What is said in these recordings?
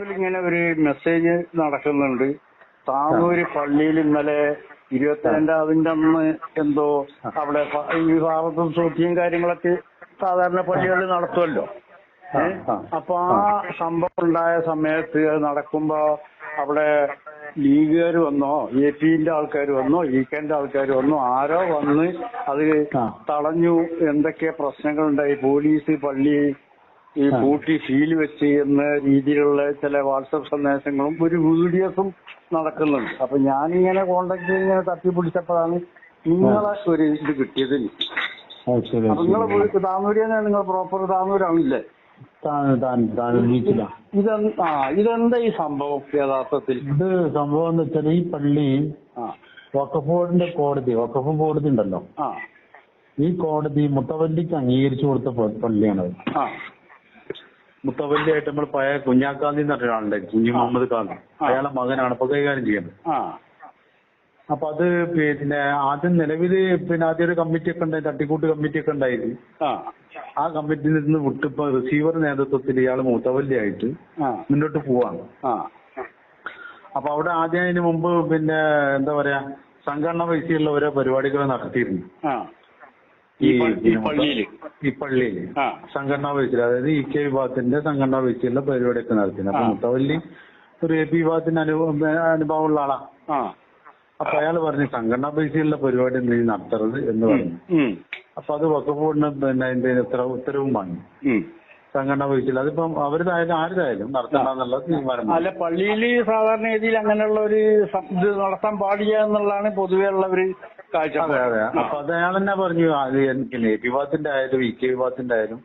വാട്സാപ്പിൽ ഇങ്ങനെ ഒരു മെസ്സേജ് നടക്കുന്നുണ്ട്. താനൂര് പള്ളിയിൽ ഇന്നലെ ഇരുപത്തിരണ്ടാമതിന്റെ അന്ന് എന്തോ അവിടെ ഈ ഭാഗത്തും സൂചിയും കാര്യങ്ങളൊക്കെ സാധാരണ പള്ളികളിൽ നടത്തുമല്ലോ. അപ്പൊ ആ സംഭവം ഉണ്ടായ സമയത്ത് അത് നടക്കുമ്പോ അവിടെ ലീഗുകാർ വന്നോ എ പിന്റെ ആൾക്കാർ വന്നോ ഇ കെന്റെ ആൾക്കാർ വന്നോ ആരോ വന്ന് അത്. തടഞ്ഞു എന്തൊക്കെ പ്രശ്നങ്ങളുണ്ടായി? പോലീസ് പള്ളി ഈ. പൂട്ടി സീൽ വെച്ച് എന്ന രീതിയിലുള്ള ചില വാട്സപ്പ് സന്ദേശങ്ങളും ഒരു വീഡിയോസും നടക്കുന്നുണ്ട്. അപ്പൊ ഞാനിങ്ങനെ കോണ്ടാക്ട് ഇങ്ങനെ തപ്പിപ്പിടിച്ചപ്പോഴാണ് നിങ്ങളെ ഒരു ഇത് കിട്ടിയത്. എനിക്ക്. അപ്പൊ നിങ്ങളെ വീട് താന്നൂരിയാണ് നിങ്ങൾ പ്രോപ്പർ ബീച്ചിലാ ഇതെന്താ ആ ഇതെന്താ ഈ സംഭവം യഥാർത്ഥത്തിൽ? ഇത് സംഭവം എന്ന് വെച്ചാൽ ഈ പള്ളി ആ. വഖഫ് ബോർഡിന്റെ കോടതി വഖഫ് കോടതി ഉണ്ടല്ലോ. ഈ കോടതി മുത്തവല്ലിക്ക് അംഗീകരിച്ചു കൊടുത്ത പള്ളിയാണത്. ആ. മുത്തവല്ലിയായിട്ട് നമ്മൾ പഴയ കുഞ്ഞാക്കാന്തി എന്ന് പറഞ്ഞ ഒരാളുണ്ട് കുഞ്ഞു മുഹമ്മദ് കാന്തി. അയാളെ മകനാണ് ഇപ്പൊ കൈകാര്യം ചെയ്യുന്നത് ആ. അപ്പൊ അത് പിന്നെ ആദ്യം നിലവിൽ പിന്നെ ആദ്യം ഒരു കമ്മിറ്റി ഒക്കെ ഉണ്ടായി തട്ടിക്കൂട്ട് കമ്മിറ്റി ഒക്കെ ഉണ്ടായിരുന്നു. ആ. കമ്മിറ്റിയിൽ നിന്ന് വിട്ട് ഇപ്പൊ റിസീവർ നേതൃത്വത്തിൽ ഇയാൾ മുത്തവല്ലിയായിട്ട് മുന്നോട്ട് പോവാണ്. ആ. അപ്പൊ അവിടെ ആദ്യം അതിന് മുമ്പ് പിന്നെ എന്താ പറയാ സംഘടന പൈസയുള്ള ഓരോ പരിപാടികൾ നടത്തിയിരുന്നു. ഈ പള്ളിയിൽ ഈ സംഘടനാ ബേസിൽ അതായത് ഇ കെ വിഭാഗത്തിന്റെ സംഘടനാ ബേസിലുള്ള പരിപാടിയൊക്കെ നടത്തിയിരുന്നു അപ്പൊ. മുത്തവല്ലി ഒരു എ പി വിഭാഗത്തിന്റെ അനുഭവം അനുഭവമുള്ള ആളാ. അപ്പൊ അയാൾ പറഞ്ഞു സംഘടനാ ബേസിലുള്ള പരിപാടി നീ നടത്തരുത്? എന്ന് പറഞ്ഞു. അപ്പൊ അത് വകുപ്പ് ബോർഡിന് പിന്നെ അതിന്റെ ഉത്തര ഉത്തരവും വാങ്ങി സംഘടനാ ബേസിൽ അതിപ്പം അവരുതായാലും ആരുതായാലും നടത്തണമെന്നുള്ള തീരുമാനം അല്ല പള്ളിയിൽ സാധാരണ രീതിയിൽ അങ്ങനെയുള്ള ഒരു ഇത് നടത്താൻ പാടില്ല എന്നുള്ളതാണ് പൊതുവെ ഉള്ള ഒരു കാഴ്ചപ്പാട്. അപ്പൊ അയാൾ തന്നെ പറഞ്ഞു എനിക്ക് എ പി വിഭാഗത്തിന്റെ ആയാലും ഇ കെ വിഭാഗത്തിന്റെ ആയാലും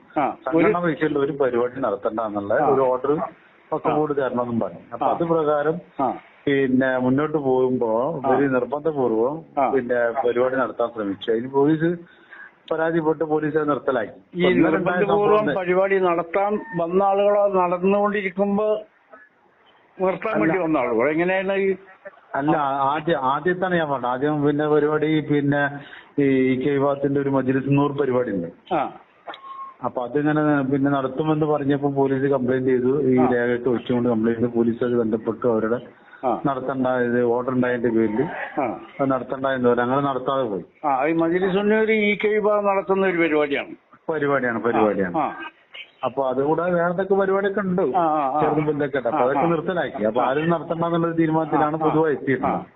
സംഘടന വിഷയത്തിൽ ഒരു പരിപാടി നടത്തണ്ട എന്നുള്ള ഒരു ഓർഡർ ഒക്കെ കൂടി തരണമെന്നും പറഞ്ഞു. അപ്പൊ. അത് പ്രകാരം പിന്നെ മുന്നോട്ട് പോകുമ്പോ ഒരു നിർബന്ധപൂർവം. പിന്നെ പരിപാടി നടത്താൻ ശ്രമിച്ചു. അതിന് പോലീസ് പരാതിപ്പെട്ട് പോലീസ് അത് നിർത്തലാക്കി ഈ നിർബന്ധപൂർവം പരിപാടി നടത്താൻ വന്ന ആളുകളോ നടന്നുകൊണ്ടിരിക്കുമ്പോ നിർത്താൻ വേണ്ടി വന്ന ആളുകൾ എങ്ങനെയാണ് ഈ അല്ല ആദ്യ ആദ്യത്താണ് ഞാൻ പറഞ്ഞത്. ആദ്യം പിന്നെ പരിപാടി പിന്നെ ഈ കെ വിഭാഗത്തിന്റെ ഒരു മജ്ലിസ് നൂർ പരിപാടി ഉണ്ട് അപ്പൊ അതിങ്ങനെ പിന്നെ നടത്തുമെന്ന് പറഞ്ഞപ്പോ പോലീസ് കംപ്ലൈന്റ് ചെയ്തു. ഈ. രേഖയൊക്കെ വെച്ചുകൊണ്ട് കംപ്ലൈന്റ് ചെയ്തു. പോലീസ് അത് ബന്ധപ്പെട്ടു അവരുടെ ആ. നടത്തണ്ട ഇത് ഓർഡർ ഉണ്ടായതിന്റെ പേരിൽ അത് നടത്തണ്ട എന്ന് പറഞ്ഞു. അങ്ങനെ നടത്താതെ പോയി. വിഭാഗം നടത്തുന്ന ഒരു പരിപാടിയാണ്. പരിപാടിയാണ് പരിപാടിയാണ്. ആ. അപ്പൊ അതുകൂടാതെ വേറെന്തൊക്കെ പരിപാടിയൊക്കെ ഉണ്ട്. ചെറുതും വലുതൊക്കെ ഉണ്ട്. അപ്പൊ അതൊക്കെ. നിർത്തലാക്കി അപ്പൊ. ആരും നടത്തണ്ട എന്നുള്ളൊരു തീരുമാനത്തിലാണ് ആ. എത്തിയിട്ടുള്ളത്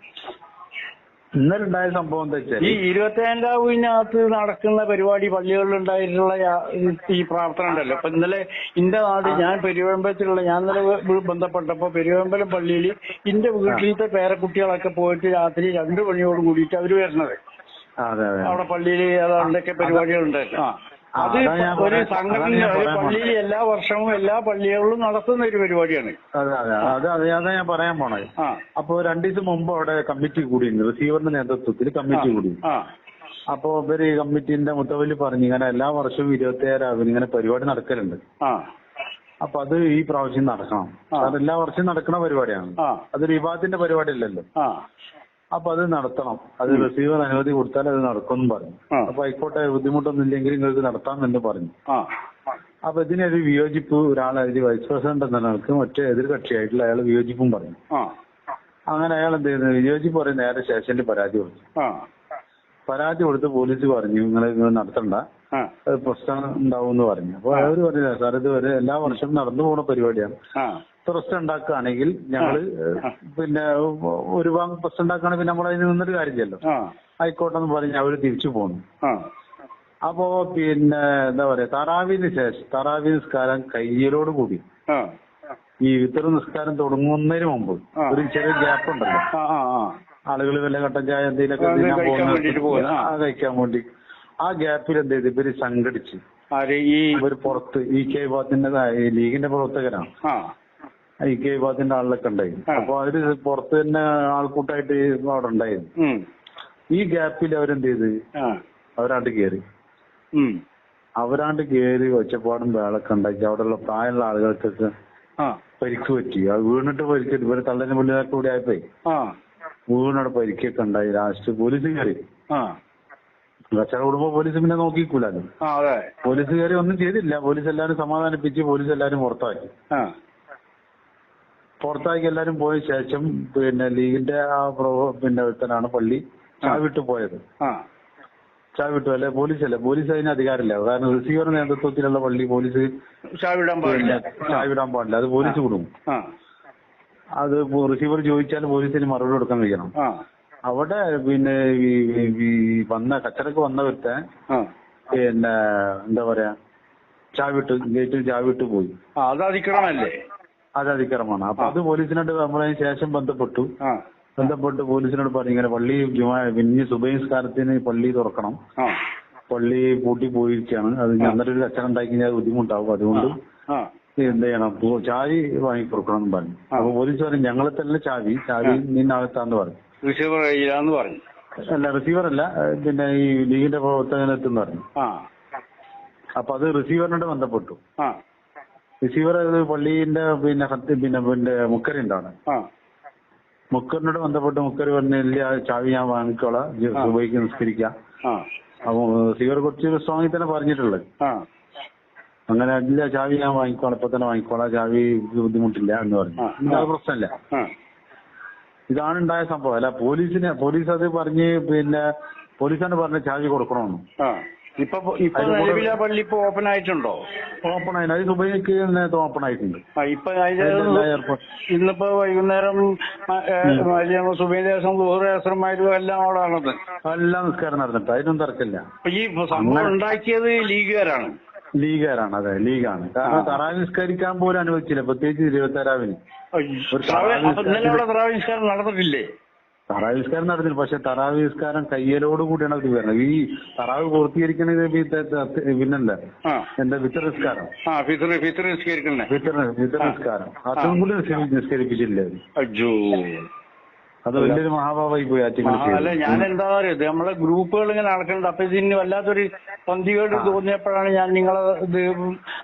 ഇന്നലെ ഉണ്ടായ സംഭവം എന്താ വെച്ചാൽ ഈ ഇരുപത്തിയേഴാവിനകത്ത് നടക്കുന്ന പരിപാടി പള്ളികളിൽ ഉണ്ടായിട്ടുള്ള ഈ- പ്രാർത്ഥന ഉണ്ടല്ലോ അപ്പൊ ഇന്നലെ ഇന്റെ നാട് ഞാൻ പെരുവമ്പലത്തിലുള്ള ഞാൻ ഇന്നലെ ബന്ധപ്പെട്ടപ്പോ പെരുവമ്പലം പള്ളിയിൽ ഇന്റെ വീട്ടിലത്തെ പേരക്കുട്ടികളൊക്കെ പോയിട്ട് രാത്രി രണ്ടു മണിയോട് കൂടിയിട്ട് അവർ അതെ അവിടെ പള്ളിയിൽ ഏതാണ്ടൊക്കെ പരിപാടികളുണ്ട് അത് ഒരു സംഘടന ഒരു പള്ളിയിൽ എല്ലാ വർഷവും എല്ലാ പള്ളികളിലും നടത്തുന്ന ഒരു പരിപാടിയാണ്. അതെ അതെ. അത് അതെ ഞാൻ പറയാൻ പോണത് അപ്പൊ രണ്ടീസം മുമ്പ് അവിടെ കമ്മിറ്റി കൂടിയിരുന്നു. റിസീവറിന്റെ നേതൃത്വത്തിൽ കമ്മിറ്റി കൂടി അപ്പൊ ഇവർ ഈ കമ്മിറ്റിന്റെ മുത്തവല്ലി പറഞ്ഞു ഇങ്ങനെ എല്ലാ വർഷവും ഇരുപത്തി ഏഴാവിന് ഇങ്ങനെ പരിപാടി നടക്കലുണ്ട്. അപ്പൊ അത് ഈ പ്രാവശ്യം നടക്കണം. അത് എല്ലാ വർഷവും നടക്കണ പരിപാടിയാണ്. അത് വിവാദത്തിന്റെ പരിപാടി അല്ലല്ലോ. അപ്പൊ അത് നടത്തണം. അത് റിസീവർ അനുമതി കൊടുത്താൽ അത് നടക്കുമെന്ന് പറഞ്ഞു. അപ്പൊ ആയിക്കോട്ടെ ബുദ്ധിമുട്ടൊന്നും ഇല്ലെങ്കിൽ നടത്താം എന്ന് പറഞ്ഞു. അപ്പൊ ഇതിനൊരു വിയോജിപ്പ് ഒരാൾ അതിൽ വൈസ് പ്രസിഡന്റ് എന്ന നിലയ്ക്ക് മറ്റേ എതിർ കക്ഷിയായിട്ടുള്ള അയാൾ വിയോജിപ്പും പറഞ്ഞു. അങ്ങനെ അയാൾ എന്ത് ചെയ്യുന്നു? വിയോജിപ്പ് പറയും നേരെ സ്റ്റേഷനിൽ പരാതി കൊടുത്തു. പരാതി കൊടുത്ത് പോലീസ് പറഞ്ഞു നിങ്ങൾ ഇത് നടത്തണ്ട. അത് പ്രശ്നം ഉണ്ടാവും എന്ന് പറഞ്ഞു. അപ്പൊ അവർ പറഞ്ഞില്ല സാർ ഇത് എല്ലാ വർഷവും നടന്നു പോണ പരിപാടിയാണ്. പ്രശ്നം ഉണ്ടാക്കുകയാണെങ്കിൽ ഞങ്ങൾ പിന്നെ ഒരു ഭാഗം പ്രശ്നം ഉണ്ടാക്കുകയാണെങ്കിൽ പിന്നെ നമ്മൾ അതിന് നിന്നൊരു കാര്യമില്ലല്ലോ. ആയിക്കോട്ടെ എന്ന് പറഞ്ഞ് അവർ തിരിച്ചു പോന്നു. അപ്പോ പിന്നെ എന്താ പറയാ തറാവിന് ശേഷം തറാവി നിസ്കാരം കയ്യലോട് കൂടി. ഈ ഇത്തരം നിസ്കാരം തുടങ്ങുന്നതിന് മുമ്പ് ഒരു ചെറിയ ഗ്യാപ്പ് ഉണ്ടല്ലോ ആളുകൾ വല്ല കട്ടൻ ചായ എന്തെങ്കിലുമൊക്കെ ആ, കഴിക്കാൻ വേണ്ടി. ആ ഗ്യാപ്പിൽ എന്ത് ചെയ്ത്? ഇവർ സംഘടിച്ച്. ഇവർ പുറത്ത് ഈ കെ ഭാഗത്തിന്റെ ലീഗിന്റെ പ്രവർത്തകരാണ്. ഈ കെ വിഭാഗത്തിന്റെ ആളിലൊക്കെ ഉണ്ടായിരുന്നു. ആ. അപ്പൊ അവർ പുറത്ത് തന്നെ ആൾക്കൂട്ടായിട്ട് അവിടെ ഉണ്ടായിരുന്നു. ഈ ഗ്യാപ്പിൽ അവരെന്ത് ചെയ്ത് അവരാണ്ട് കേറി. ഉം. അവരാണ്ട് കേറി ഒച്ചപ്പാടും വേളൊക്കെ ഉണ്ടാക്കി അവിടെയുള്ള പ്രായമുള്ള ആളുകൾക്കൊക്കെ പരിക്ക് പറ്റി. അത് വീണിട്ട് പരിക്ക് ഇവർ തള്ളനെ പുള്ളിനൊക്കെ കൂടി ആയപ്പോയി ആ. വീണവിടെ പരിക്കൊക്കെ ഉണ്ടായി. ലാസ്റ്റ് പോലീസ് കയറി കച്ചറ കൂടുമ്പോ പോലീസ് പിന്നെ നോക്കിക്കൂലല്ലോ. പോലീസ് കയറി ഒന്നും ചെയ്തില്ല. പോലീസ് എല്ലാവരും സമാധാനിപ്പിച്ച് പോലീസ് എല്ലാവരും പുറത്താക്കി. പുറത്താക്കി എല്ലാരും പോയ ശേഷം പിന്നെ ലീഗിന്റെ ആ പ്രോ പിന്നെ ഒരുത്തനാണ് പള്ളി. ചാവിട്ട് പോയത്. ചാവിട്ടു അല്ലെ പോലീസ് അല്ലേ? പോലീസ് അതിന് അധികാരമില്ല. കാരണം റിസീവർ നേതൃത്വത്തിലുള്ള പള്ളി പോലീസ് ചാവിടാൻ പാടില്ല. ചാവിടാൻ പാടില്ല. അത് പോലീസ് കൊടുക്കും അത് റിസീവർ ചോദിച്ചാൽ പോലീസിന് മറുപടി കൊടുക്കാൻ കഴിയണം അവിടെ പിന്നെ ഈ വന്ന കച്ചറക്ക് വന്നവരുത്തെ ആ. പിന്നെ എന്താ പറയാ? ചാവിട്ട് ഗേറ്റിൽ ചാവിട്ട് പോയി. അത് അതിക്രമല്ലേ? അത് അതിക്രമമാണ് അപ്പൊ അത് പോലീസിനോട് നമ്മളതിന് ശേഷം ബന്ധപ്പെട്ടു. ബന്ധപ്പെട്ട് പോലീസിനോട് പറഞ്ഞു ഇങ്ങനെ പള്ളി ജുമാ- പിന്നെ സുബൈസ്കാരത്തിന് പള്ളി തുറക്കണം. പള്ളി പൂട്ടി പോയിരിക്കുകയാണ്. അത് അന്നേരം ഒരു കച്ചറ ഉണ്ടാക്കി കഴിഞ്ഞാൽ ബുദ്ധിമുട്ടാവും. അതുകൊണ്ട് എന്ത് ചെയ്യണം? ചാവി വാങ്ങി കൊടുക്കണം എന്ന് പറഞ്ഞു അപ്പൊ പോലീസ് പറഞ്ഞു ഞങ്ങളെ തന്നെ ചാവി. ചാവി നിന്നകത്താന്ന് പറഞ്ഞു. റിസീവർ കയ്യിലാന്ന് പറഞ്ഞു. അല്ല റിസീവർ അല്ല പിന്നെ ഈ ലീഗിന്റെ പ്രവർത്തകനെത്തുന്ന് പറഞ്ഞു. അപ്പൊ അത് റിസീവറിനോട് ബന്ധപ്പെട്ടു. റിസീവർ അത് പള്ളിന്റെ പിന്നെ ഹത്ത് പിന്നെ പിന്നെ മുക്കരുണ്ടാണ് ആ. മുക്കറിനോട് ബന്ധപ്പെട്ട് മുക്കര് പറഞ്ഞ ഇല്ല ചാവി ഞാൻ വാങ്ങിക്കോളാം ഉപയോഗിക്ക് നിസ്കരിക്കാം. അപ്പൊ റിസീവർ കുറച്ച് സ്ട്രോങ്ങിൽ തന്നെ പറഞ്ഞിട്ടുള്ളത്. അങ്ങനെ ഇല്ല ചാവി ഞാൻ വാങ്ങിക്കോളാം ഇപ്പൊ തന്നെ വാങ്ങിക്കോളാം ചാവി ബുദ്ധിമുട്ടില്ല എന്ന് പറഞ്ഞു. അത് പ്രശ്നമില്ല ഇതാണ് ഉണ്ടായ സംഭവം. അല്ല പോലീസിന് പോലീസ് അത് പറഞ്ഞ് പിന്നെ പോലീസാണ് പറഞ്ഞ ചാവി കൊടുക്കണമെന്ന്. ഇപ്പൊ ഇപ്പൊ കൂടെ- പള്ളി ഇപ്പൊ ഓപ്പൺ ആയിട്ടുണ്ടോ? ഓപ്പൺ ആയി. അത് സുബൈക്ക് നേരത്തെ ഓപ്പൺ ആയിട്ടുണ്ട്. ഇപ്പൊ ഇന്നിപ്പോ വൈകുന്നേരം സുബൈദേശം ദൂരേശ്വരന്മാരും എല്ലാം അവിടെ ആണത്. എല്ലാം നിസ്കാരം നടന്നിട്ട്. അതിനൊന്നും തർക്കമില്ല ഈ സംഭവം ഉണ്ടാക്കിയത് ലീഗുകാരാണ്. ലീഗാരാണ് അതെ ലീഗാണ്. കാരണം തറാവ് നിസ്കരിക്കാൻ പോലും അനുവദിച്ചില്ല. പ്രത്യേകിച്ച് ഇരുപത്തേരാവിന് ഒരു ത്രാവി- അപ്പൊ ഇന്നലെ നിസ്കാരം ത്രാവിഷ്കാരം നടന്നിട്ടില്ലേ? തറാവി നിസ്കാരം പക്ഷെ തറാവി നിസ്കാരം കയ്യലോട് കൂടിയാണ് അത് വരുന്നത്. ഈ തറാവ് പൂർത്തീകരിക്കണത് ഈ ത- ത- പിന്നല്ല. എന്താ വിത്തർ നിസ്കാരം നിസ്കരിക്കണേ വിത്തർ നിസ്കാരം അതും കൂടി നിസ്കരി- നിസ്കരിപ്പിച്ചില്ല. അയ്യോ. അത് വലിയൊരു മഹാഭാവായി പോയി അല്ല ഞാൻ എന്താ പറയുക? നമ്മളെ ഗ്രൂപ്പുകൾ ഇങ്ങനെ നടക്കുന്നുണ്ട്. അപ്പൊ ഇതിന് വല്ലാത്തൊരു പന്തികേട് തോന്നിയപ്പോഴാണ് ഞാൻ നിങ്ങളെ ഇത്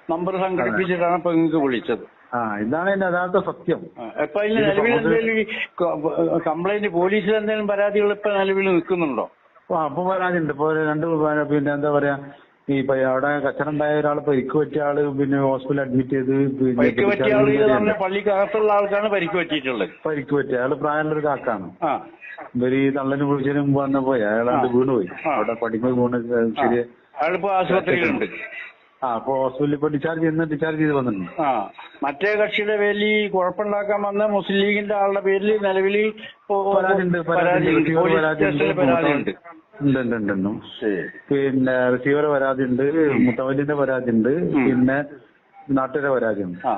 നമ്പർ സംഘടിപ്പിച്ചിട്ടാണ് ഇപ്പൊ നിങ്ങൾക്ക് വിളിച്ചത്. ആ ഇതാണ് അതിന്റെ യഥാർത്ഥ സത്യം. ഇപ്പൊ അതിന് നിലവിൽ എന്തെങ്കിലും കംപ്ലൈന്റ് പോലീസിൽ എന്തെങ്കിലും പരാതികൾ ഇപ്പൊ നിലവിൽ നിൽക്കുന്നുണ്ടോ? ആ, പരാതി ഉണ്ട്. ഇപ്പൊ രണ്ട് പിന്നെ എന്താ പറയാ ഈ അവിടെ കച്ചറ ഉണ്ടായ ഒരാൾ പരിക്ക് പറ്റിയ ആൾ പിന്നെ ഹോസ്പിറ്റലിൽ അഡ്മിറ്റ് ചെയ്ത് പിന്നെ പരിക്ക് പറ്റിയ ആൾ പള്ളിക്കകത്തുള്ള ആൾക്കാണ് പരിക്ക് പറ്റിയിട്ടുള്ളത്. പരിക്ക് പറ്റിയ അയാൾ പ്രായമുള്ള ഒരു കാക്കാണ്. ആ. ഇവർ ഈ തള്ളന് പിടിച്ചതിന് മുമ്പ് വന്ന പോയി. അയാളാണ്ട് വീണുപോയി. അവിടെ പഠിക്കുമ്പോൾ വീണ് ശരി അയാളിപ്പോ ആശുപത്രിയിലുണ്ട്. അപ്പൊ ഹോസ്പിറ്റലിൽ ഇപ്പൊ ഡിസ്ചാർജ് ചെയ്യുന്ന ഡിസ്ചാർജ് ചെയ്ത് വന്നിട്ടുണ്ട്. ആ മറ്റേ കക്ഷിയുടെ പേരിൽ ഈ കുഴപ്പമുണ്ടാക്കാൻ വന്ന മുസ്ലിം ലീഗിന്റെ ആളുടെ പേരിൽ നിലവിൽ പരാതിയുണ്ട് പരാതിയുണ്ട്. പരാതി പരാതിയുണ്ട് പരാതിയുണ്ട്. ഉണ്ട് ഉണ്ട് ഉണ്ട് ഉണ്ട്. പിന്നെ റിസീവർ പരാതിയുണ്ട് മുത്തവല്ലിന്റെ പരാതിയുണ്ട് പിന്നെ നാട്ടുകാരെ പരാതിയുണ്ട്. ആ.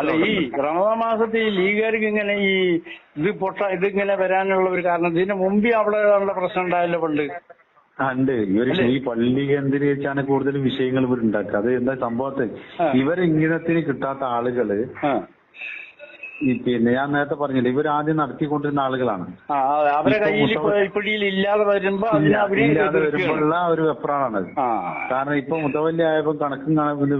അല്ല ഈ റമദാൻ മാസത്തിൽ ഈ ലീഗുകാർക്ക് ഇങ്ങനെ ഈ ഇത് പൊട്ട ഇതിങ്ങനെ വരാനുള്ള ഒരു കാരണം ഇതിന് മുമ്പേ അവിടെ ഉള്ള പ്രശ്നം ഉണ്ടായല്ലോ പണ്ട്. ആ, ഉണ്ട്. ഇവർ ഈ പള്ളി കേന്ദ്രീകരിച്ചാണ് കൂടുതൽ വിഷയങ്ങൾ ഇവർ ഉണ്ടാക്കുക. അത് എന്താ സംഭവത്തെ? ഇവരെ ഇംഗിതത്തിന് കിട്ടാത്ത ആളുകൾ ഈ പിന്നെ ഞാൻ നേരത്തെ പറഞ്ഞില്ല ഇവർ ആദ്യം നടത്തിക്കൊണ്ടിരുന്ന ആളുകളാണ്. ആ, അവരെ ഇപ്പൊ കയ്യിൽ പിടിയിൽ ഇല്ലാതെ വരുമ്പോ വരുമ്പോഴുള്ള ഒരു വെപ്രാണത് ആ. കാരണം ഇപ്പൊ മുതവല്ലി ആയപ്പോ കണക്കും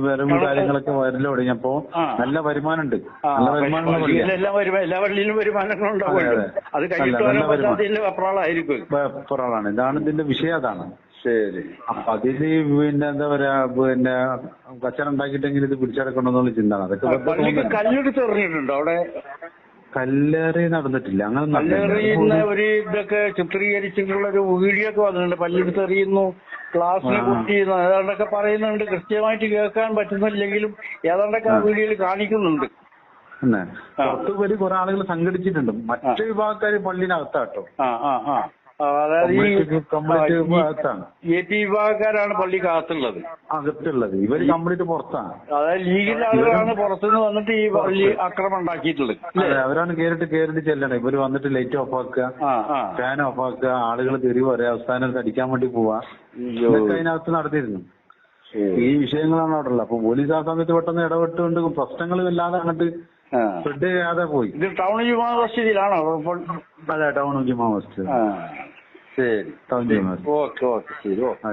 വരവും കാര്യങ്ങളൊക്കെ വരൽ തുടങ്ങിയപ്പോ നല്ല വരുമാനമുണ്ട്. നല്ല വരുമാനമുള്ള പള്ളിയാണ് പള്ളിയിലെല്ലാം വരുമാ എല്ലാ വരുമാനങ്ങളുണ്ടാവുമല്ലോ അതെ, വരുമാനം. വെപ്രാളാണ്. ഇതാണ് ഇതിന്റെ വിഷയം അതാണ്. ശരി. അപ്പൊ അതിൽ പിന്നെ എന്താ പറയാ പിന്നെ കച്ചറ ഉണ്ടാക്കിയിട്ടെങ്കിൽ ഇത് പിടിച്ചടക്കണമെന്നുള്ള ചിന്താണ് അതൊക്കെ കല്ലേറി നടന്നിട്ടില്ല. അങ്ങനെ കല്ലെറിയുന്ന. ഒരു ഇതൊക്കെ ചിത്രീകരിച്ചിട്ടുള്ള ഒരു വീഡിയോ ഒക്കെ വന്നിട്ടുണ്ട്. പല്ലെടുത്തെറിയുന്നു ക്ലാസ്സിനെ. കുത്തിയുന്നു ഏതാണ്ടൊക്കെ പറയുന്നുണ്ട്. കൃത്യമായിട്ട് കേൾക്കാൻ പറ്റുന്നില്ലെങ്കിലും ഏതാണ്ടൊക്കെ ആ വീഡിയോയിൽ കാണിക്കുന്നുണ്ട്. പിന്നെ ആ. പുറത്ത് വരി കുറെ ആളുകൾ സംഘടിച്ചിട്ടുണ്ട്. മറ്റു വിഭാഗക്കാര് പള്ളിനകത്താട്ടോ ആ ആ, അതായത് ഈ എ പി വിഭാഗക്കാരാണ് പള്ളിക്കകത്തുള്ളത് അകത്തുള്ളത്. ഇവർ കംപ്ലീറ്റ് പുറത്താണ്. അതായത് ലീഗിന്റെ ആളുകളാണ് പുറത്തുനിന്ന് വന്നിട്ട് ഈ പള്ളി അക്രമം ഉണ്ടാക്കിയിട്ടുള്ളത്. അവരാണ് കേറിട്ട് കേറിട്ട് ചെല്ലണം. ഇവർ വന്നിട്ട് ലൈറ്റ് ഓഫ് ആക്കുക ഫാൻ ഓഫ് ആക്കുക ആളുകൾ തെറി വരെ അവസാനം അടിക്കാൻ വേണ്ടി പോവാ. അതിനകത്ത് നടത്തിയിരുന്നു. ഈ വിഷയങ്ങളാണ് അവിടെ ഉള്ളത് അപ്പൊ പോലീസ് ആ സമയത്ത് പെട്ടെന്ന് ഇടപെട്ടുകൊണ്ട് പ്രശ്നങ്ങൾ വല്ലാതെ അങ്ങോട്ട് ആ. സ്പ്രെഡ് ചെയ്യാതെ പോയി. ഇത് ടൗൺ ജുമാ മസ്ജിദിലാണോ? അതെ ടൗൺ ജുമാ മസ്ജിദ് ആ ശരി town Juma Masjid okay okay ശരി ഓക്കെ ആ.